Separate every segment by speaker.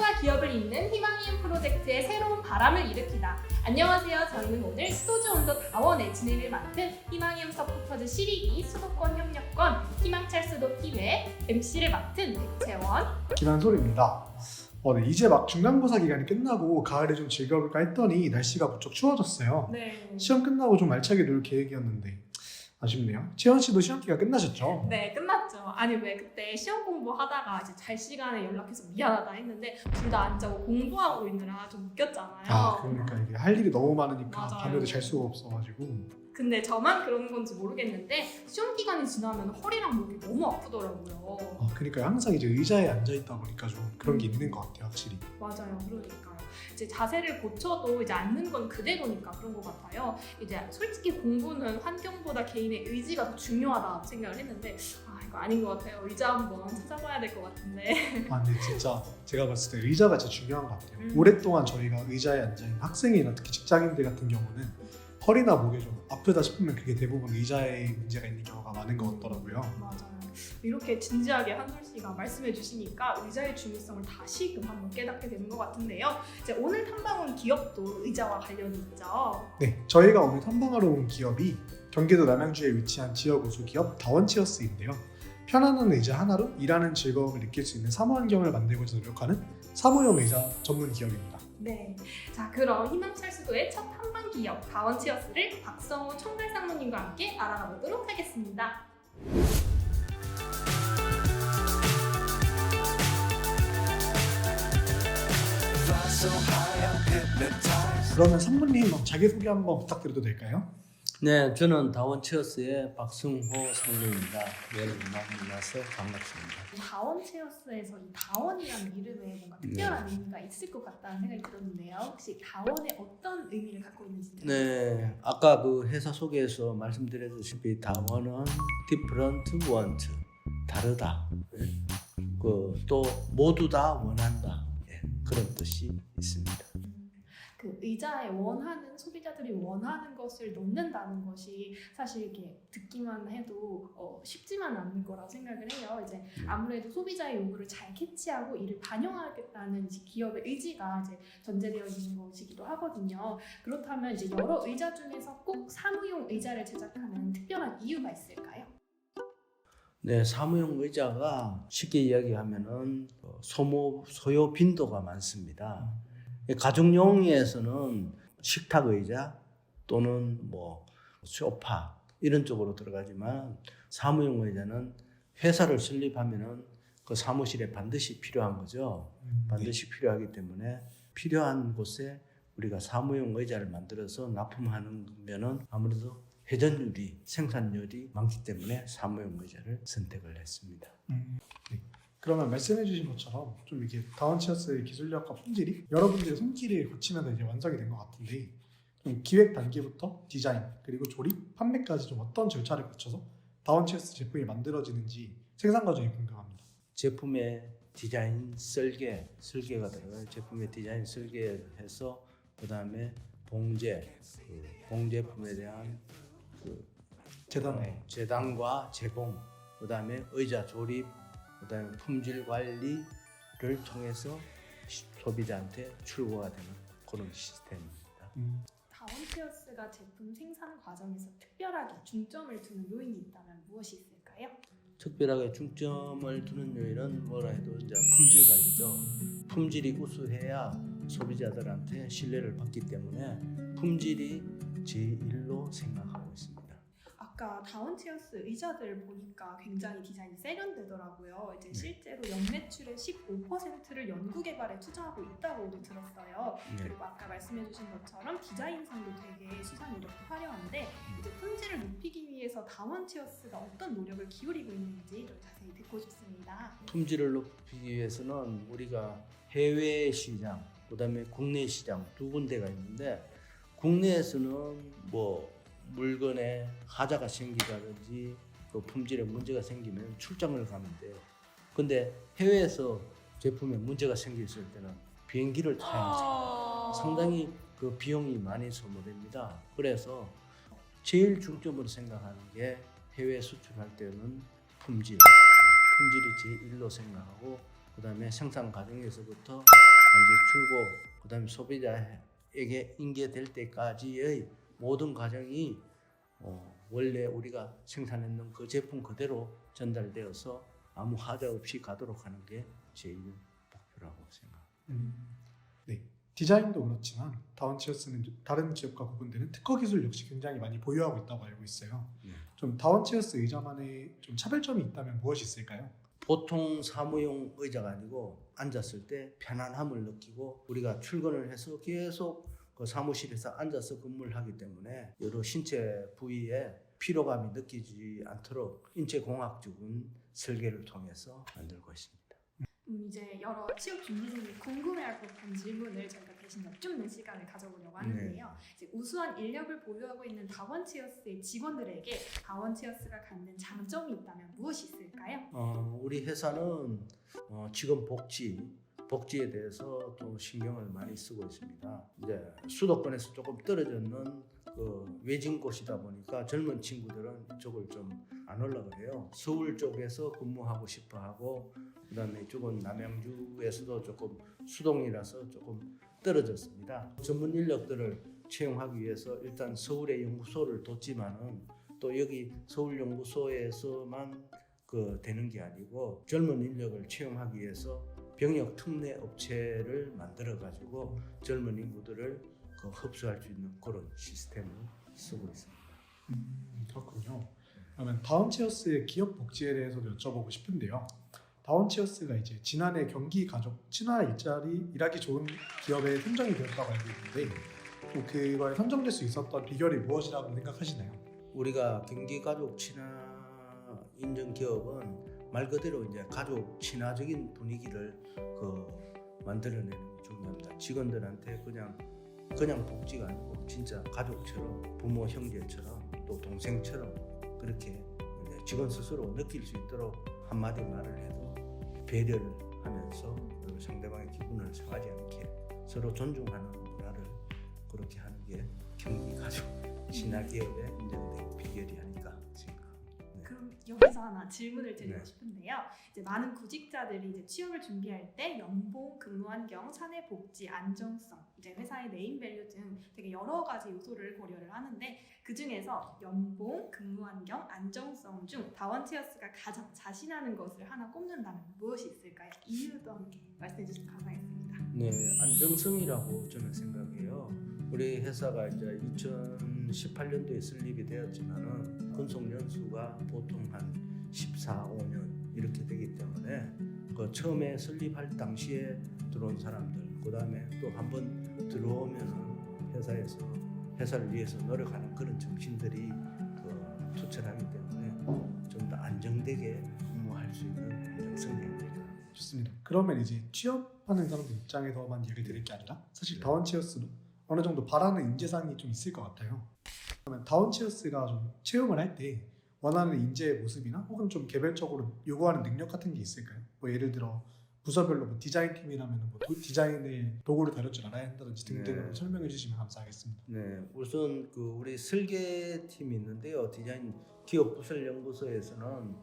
Speaker 1: 학교와 기업을 잇는 희망이음 프로젝트의 새로운 바람을 일으키다. 안녕하세요. 저희는 오늘 스토즈 온더 다원의 진행을 맡은 희망이음 서포터즈 시리기 수도권 협력권 희망찰수도 팀의 MC를 맡은 백채원.
Speaker 2: 김한솔입니다. 어, 네, 이제 막 중간고사 기간이 끝나고 가을에 좀 즐겨볼까 했더니 날씨가 무척 추워졌어요.
Speaker 1: 네.
Speaker 2: 시험 끝나고 좀 알차게 놀 계획이었는데 아쉽네요. 채원 씨도 시험 기간 끝나셨죠?
Speaker 1: 네, 끝났 죠. 아니 왜 그때 시험 공부하다가 이제 잘 시간에 연락해서 미안하다 했는데 둘 다 안 자고 공부하고 있느라 좀 웃겼잖아요.
Speaker 2: 아 그러니까 이게 할 일이 너무 많으니까
Speaker 1: 맞아요.
Speaker 2: 밤에도 잘 수가 없어가지고
Speaker 1: 근데 저만 그러는 건지 모르겠는데 시험 기간이 지나면 허리랑 목이 너무 아프더라고요.
Speaker 2: 아, 그러니까 항상 이제 의자에 앉아 있다 보니까 좀 그런 게 있는 것 같아요, 확실히.
Speaker 1: 맞아요. 그러니까요. 이제 자세를 고쳐도 이제 앉는 건 그대로니까 그런 것 같아요. 이제 솔직히 공부는 환경보다 개인의 의지가 더 중요하다 생각을 했는데 아 이거 아닌 것 같아요. 의자 한번 찾아봐야 될 것 같은데.
Speaker 2: 아 근데 진짜 제가 봤을 때 의자가 진짜 중요한 것 같아요.
Speaker 1: 음.
Speaker 2: 오랫동안 저희가 의자에 앉아 있는 학생이나 특히 직장인들 같은 경우는 허리나 목에 좀 아프다 싶으면 그게 대부분 의자에 문제가 있는 경우가 많은 것 같더라고요.
Speaker 1: 맞아요. 이렇게 진지하게 한솔 씨가 말씀해 주시니까 의자의 중요성을 다시금 한번 깨닫게 되는 것 같은데요. 이제 오늘 탐방 온 기업도 의자와 관련이 있죠.
Speaker 2: 네, 저희가 오늘 탐방하러 온 기업이 경기도 남양주에 위치한 지역 우수 기업 다원치어스인데요. 편안한 의자 하나로 일하는 즐거움을 느낄 수 있는 사무 환경을 만들고자 노력하는 사무용 의자 전문 기업입니다.
Speaker 1: 네. 자, 그럼 희망찰수도의 첫 탐방 기업 다원치어스를 박성호 총괄 상무님과 함께 알아가 보도록 하겠습니다.
Speaker 2: 그러면 상무님 자기소개 한번 부탁드려도 될까요?
Speaker 3: 네, 저는 다원체어스의 박승호 상무입니다. 여러분 만나서 반갑습니다.
Speaker 1: 다원체어스에서 이 다원이라는 이름에 뭔가 특별한 의미가 있을 것 같다는 생각이 들었는데요. 혹시 다원에 어떤 의미를 갖고 있는지
Speaker 3: 네, 아까 그 회사 소개에서 말씀드렸다시피 다원은 different want, 다르다. 그 또 모두 다 원한다. 예, 그런 뜻이 있습니다.
Speaker 1: 그 의자에 원하는 소비자들이 원하는 것을 넣는다는 것이 사실 이렇게 듣기만 해도 어, 쉽지만 않은 거라 생각을 해요. 이제 아무래도 소비자의 요구를 잘 캐치하고 이를 반영하겠다는 기업의 의지가 이제 전제되어 있는 것이기도 하거든요. 그렇다면 이제 여러 의자 중에서 꼭 사무용 의자를 제작하는 특별한 이유가 있을까요?
Speaker 3: 네, 사무용 의자가 쉽게 이야기하면은 어, 소모 소요 빈도가 많습니다. 가정용에서는 식탁 의자 또는 뭐 소파 이런 쪽으로 들어가지만 사무용 의자는 회사를 설립하면은 그 사무실에 반드시 필요한 거죠. 반드시 필요하기 때문에 필요한 곳에 우리가 사무용 의자를 만들어서 납품하면은 아무래도 회전율이 생산율이 많기 때문에 사무용 의자를 선택을 했습니다.
Speaker 2: 음, 네. 그러면 말씀해주신 것처럼 좀 이게 다원치어스의 기술력과 품질이 여러분들의 손길을 거치면서 이제 완성이 된 것 같은데 좀 기획 단계부터 디자인 그리고 조립, 판매까지 좀 어떤 절차를 거쳐서 다원치어스 제품이 만들어지는지 생산 과정이 궁금합니다.
Speaker 3: 제품의 디자인 설계, 설계가 들어가요. 제품의 디자인 설계해서 그 다음에 봉제, 그 봉제품에 대한 그
Speaker 2: 재단
Speaker 3: 네, 재단과 제공, 그 다음에 의자 조립, 그 다음에 품질 관리를 통해서 시- 소비자한테 출고가 되는 그런 시스템입니다.
Speaker 2: 음,
Speaker 1: 다원체어스가 제품 생산 과정에서 특별하게 중점을 두는 요인이 있다면 무엇이 있을까요?
Speaker 3: 특별하게 중점을 두는 요인은 뭐라 해도 이제 품질 관리죠. 품질이 우수해야 소비자들한테 신뢰를 받기 때문에 품질이 제일로 생각하고 있습니다.
Speaker 1: 아까 다운체어스 의자들 보니까 굉장히 디자인이 세련되더라고요. 이제
Speaker 3: 네.
Speaker 1: 실제로 연매출의 15%를 연구 개발에 투자하고 있다고도 들었어요.
Speaker 3: 네.
Speaker 1: 그리고 아까 말씀해주신 것처럼 디자인상도 되게 수상 이력도 화려한데
Speaker 3: 음.
Speaker 1: 이제 품질을 높이기 위해서 다원체어스가 어떤 노력을 기울이고 있는지 좀 자세히 듣고 싶습니다.
Speaker 3: 품질을 높이기 위해서는 우리가 해외 시장, 그다음에 국내 시장 두 군데가 있는데 국내에서는 뭐 물건에 하자가 생기다든지 또 품질에 문제가 생기면 출장을 가면 돼요. 근데 해외에서 제품에 문제가 생겼을 때는 비행기를 타야 하죠. 상당히 그 비용이 많이 소모됩니다. 그래서 제일 중점으로 생각하는 게 해외 수출할 때는 품질, 품질이 제일로 생각하고 그 다음에 생산 과정에서부터 완전 출고, 그 다음에 소비자에게 인계될 때까지의 모든 과정이 어, 원래 우리가 생산했는 그 제품 그대로 전달되어서 아무 하자 없이 가도록 하는 게 제일 목표라고 생각합니다.
Speaker 2: 음, 네. 디자인도 그렇지만 다원치어스는 다른 기업과 구분되는 특허 기술 역시 굉장히 많이 보유하고 있다고 알고 있어요.
Speaker 3: 네.
Speaker 2: 좀 다원치어스 의자만의 좀 차별점이 있다면 무엇이 있을까요?
Speaker 3: 보통 사무용 의자가 아니고 앉았을 때 편안함을 느끼고 우리가 출근을 해서 계속 그 사무실에서 앉아서 근무를 하기 때문에 여러 신체 부위에 피로감이 느끼지 않도록 인체공학적인 설계를 통해서 만들고 있습니다.
Speaker 1: 음, 이제 여러 취업 준비생이 궁금해할 법한 질문을 저희가 대신 여쭙는 시간을 가져보려고 하는데요. 이제 우수한 인력을 보유하고 있는 다원치어스의 직원들에게 다원치어스가 갖는 장점이 있다면 무엇이 있을까요?
Speaker 3: 어, 우리 회사는 어, 직원 복지, 복지에 대해서 또 신경을 많이 쓰고 있습니다. 이제 수도권에서 조금 떨어졌는 그 외진 곳이다 보니까 젊은 친구들은 이쪽을 좀 안 올라 그래요. 서울 쪽에서 근무하고 싶어 하고 그다음에 이쪽은 남양주에서도 조금 수동이라서 조금 떨어졌습니다. 전문 인력들을 채용하기 위해서 일단 서울에 연구소를 뒀지만은 또 여기 서울 연구소에서만 그 되는 게 아니고 젊은 인력을 채용하기 위해서 병역 특례 업체를 만들어 가지고 젊은 인구들을 그 흡수할 수 있는 그런 시스템을 쓰고 있습니다.
Speaker 2: 음, 그렇군요. 그러면 다원치어스의 기업 복지에 대해서도 여쭤보고 싶은데요. 다원치어스가 이제 지난해 경기 가족 친화 일자리 일하기 좋은 기업에 선정이 되었다고 알고 있는데 좀 그거에 선정될 수 있었던 비결이 무엇이라고 생각하시나요?
Speaker 3: 우리가 경기 가족 친화 인증 기업은 말 그대로 이제 가족 친화적인 분위기를 그 만들어내는 게 중요합니다. 직원들한테 그냥 그냥 복지가 아니고 진짜 가족처럼 부모 형제처럼 또 동생처럼 그렇게 이제 직원 스스로 느낄 수 있도록 한마디 말을 해도 배려를 하면서 상대방의 기분을 상하지 않게 서로 존중하는 문화를 그렇게 하는 게 경기 가족 친화 기업의 인정된 비결이 생각합니다.
Speaker 1: 여기서 하나 질문을 드리고
Speaker 3: 네.
Speaker 1: 싶은데요. 이제 많은 구직자들이 이제 취업을 준비할 때 연봉, 근무 환경, 사내 복지, 안정성, 이제 회사의 네임 밸류 등 되게 여러 가지 요소를 고려를 하는데 그 중에서 연봉, 근무 환경, 안정성 중 다원티어스가 가장 자신하는 것을 하나 꼽는다면 무엇이 있을까요? 이유도 함께 말씀해 주시면 감사하겠습니다.
Speaker 3: 네, 안정성이라고 저는 생각해요. 우리 회사가 이제 2018년도에 설립이 되었지만은 근속 연수가 보통 한 14, 5년 이렇게 되기 때문에 그 처음에 설립할 당시에 들어온 사람들, 그 다음에 또 한 번 들어오면은 회사에서 회사를 위해서 노력하는 그런 정신들이 그 투철하기 때문에 좀 더 안정되게 근무할 수 있는 안정성이.
Speaker 2: 좋습니다. 그러면 이제 취업하는 사람들 입장에서만 얘기를 드릴 게 아니라 사실
Speaker 3: 네.
Speaker 2: 다원치어스도 어느 정도 바라는 인재상이 좀 있을 것 같아요. 그러면 다원치어스가 좀 채용을 할 때 원하는 인재의 모습이나 혹은 좀 개별적으로 요구하는 능력 같은 게 있을까요? 뭐 예를 들어 부서별로 뭐 디자인 팀이라면 뭐 도- 디자인의 도구를 다룰 줄 알아야 한다든지 등등으로
Speaker 3: 네.
Speaker 2: 설명해 주시면 감사하겠습니다.
Speaker 3: 네, 우선 그 우리 설계 팀이 있는데요. 디자인 기업 부설 연구소에서는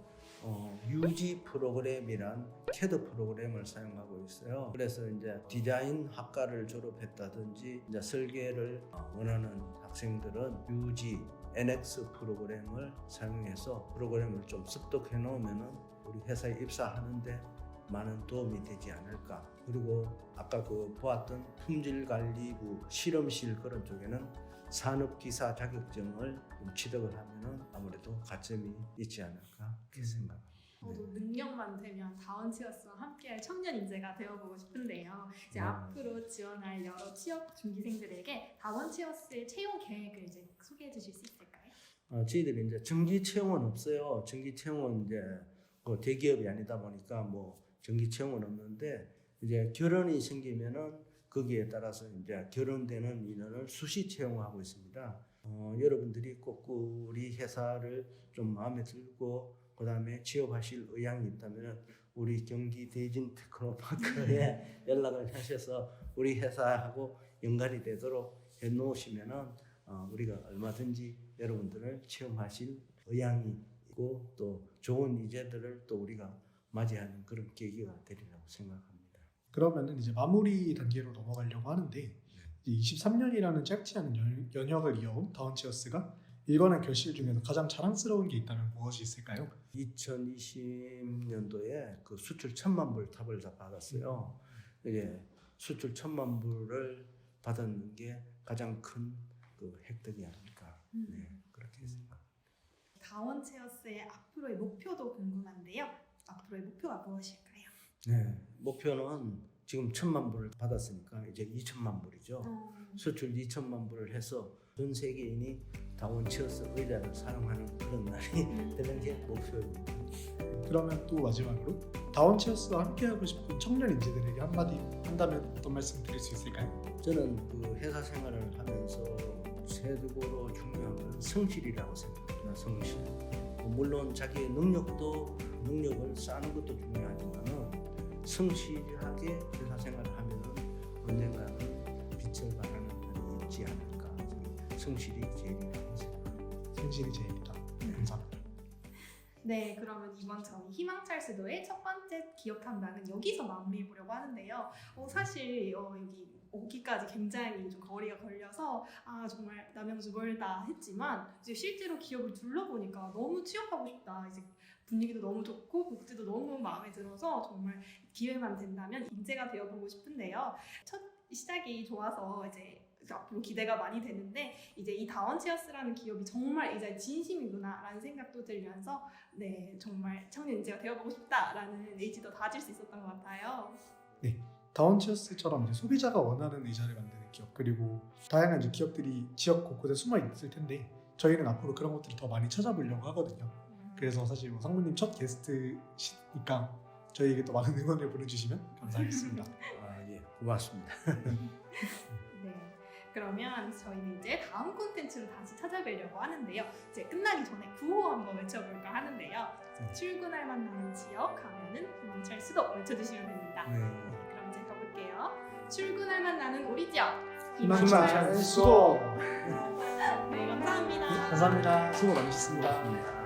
Speaker 3: 어, UG 프로그램이란 CAD 프로그램을 사용하고 있어요. 그래서 이제 디자인 학과를 졸업했다든지 이제 설계를 어, 원하는 학생들은 UG NX 프로그램을 사용해서 프로그램을 좀 습득해 놓으면은 우리 회사에 입사하는데 많은 도움이 되지 않을까. 그리고 아까 그 보았던 품질관리부 실험실 그런 쪽에는 산업기사 자격증을 좀 취득을 하면은 아무래도 가점이 있지 않을까 그렇게 생각합니다.
Speaker 1: 저도 능력만 되면 다원 치어스와 함께할 청년 인재가 되어보고 싶은데요. 이제
Speaker 3: 네.
Speaker 1: 앞으로 지원할 여러 취업 준비생들에게 다원 치어스의 채용 계획을 이제 소개해 주실 수 있을까요?
Speaker 3: 어, 저희들이 이제 정기 채용은 없어요. 정기 채용은 이제 그 대기업이 아니다 보니까 뭐 정기 채용은 없는데 이제 결혼이 생기면은 거기에 따라서 이제 결혼되는 인원을 수시 채용하고 있습니다. 어, 여러분들이 꼭 우리 회사를 좀 마음에 들고 그 다음에 취업하실 의향이 있다면 우리 경기 대진 테크노파크에 연락을 하셔서 우리 회사하고 연관이 되도록 해 놓으시면은 어, 우리가 얼마든지 여러분들을 체험하실 의향이 있고 또 좋은 이제들을 또 우리가 맞이하는 그런 계기가 되리라고 생각합니다.
Speaker 2: 그러면은 이제 마무리 단계로 넘어가려고 하는데 23년이라는 짧지 않은 연, 연혁을 이어온 다운치어스가 일관한 결실 중에서 가장 자랑스러운 게 있다면 무엇이 있을까요?
Speaker 3: 2020년도에 그 수출 천만 불 탑을 다 받았어요. 이게 수출 천만 불을 받았는 게 가장 큰 그 획득이 아닐까.
Speaker 1: 음.
Speaker 3: 네, 그렇게 생각.
Speaker 1: 다원체어스의 앞으로의 목표도 궁금한데요. 앞으로의 목표가 무엇일까요?
Speaker 3: 네, 목표는 지금 천만 불을 받았으니까 이제 2천만 불이죠.
Speaker 1: 어,
Speaker 3: 수출 2천만 불을 해서 전 세계인이 다운치어스 의자를 사용하는 그런 날이 되는 게 목표입니다.
Speaker 2: 그러면 또 마지막으로 다운치어스와 함께하고 싶은 청년 인재들에게 한마디 한다면 어떤 말씀 드릴 수 있을까요?
Speaker 3: 저는 그 회사 생활을 하면서 최고로 중요한 건 성실이라고 생각합니다. 성실. 뭐 물론 자기의 능력도 능력을 쌓는 것도 중요하지만은 성실하게 회사 생활을 하면은 언젠가는 빛을 발하는 날이 있지 않을까. 성실이 제일이라고 생각합니다.
Speaker 2: 성실이 제일이다. 감사합니다.
Speaker 1: 네, 그러면 이번 저희 희망찰 수도의 첫 번째 기억한다는 여기서 마무리해 보려고 하는데요. 어, 사실 어, 여기 오기까지 굉장히 좀 거리가 걸려서 아 정말 남양주 멀다 했지만 이제 실제로 기업을 둘러보니까 너무 취업하고 싶다. 이제 분위기도 너무 좋고 복지도 너무 마음에 들어서 정말 기회만 된다면 인재가 되어보고 싶은데요. 첫 시작이 좋아서 이제 앞으로 기대가 많이 되는데 이제 이 다원치어스라는 기업이 정말 이제 진심이구나라는 생각도 들면서 네 정말 청년 인재가 되어보고 싶다라는 의지도 다질 수 있었던 것 같아요.
Speaker 2: 다운치어스처럼 이제 소비자가 원하는 의자를 만드는 기업 그리고 다양한 기업들이 지역 곳곳에 숨어 있을 텐데 저희는 앞으로 그런 것들을 더 많이 찾아보려고 하거든요. 그래서 사실 뭐 상무님 첫 게스트시니까 저희에게 또 많은 응원을 보내주시면 감사하겠습니다.
Speaker 3: 아, 예, 고맙습니다.
Speaker 1: 네. 그러면 저희는 이제 다음 콘텐츠로 다시 찾아뵈려고 하는데요. 이제 끝나기 전에 구호 한번 외쳐볼까 하는데요.
Speaker 2: 네.
Speaker 1: 출근할 만한 지역 가면은 희망찰 수도 외쳐주시면 됩니다.
Speaker 3: 네.
Speaker 1: 네, 그럼 이제 가볼게요. 출근할 만나는 우리 지역
Speaker 2: 희망찬 수고!
Speaker 1: 네, 감사합니다.
Speaker 2: 감사합니다. 수고 많으셨습니다.
Speaker 3: 고맙습니다.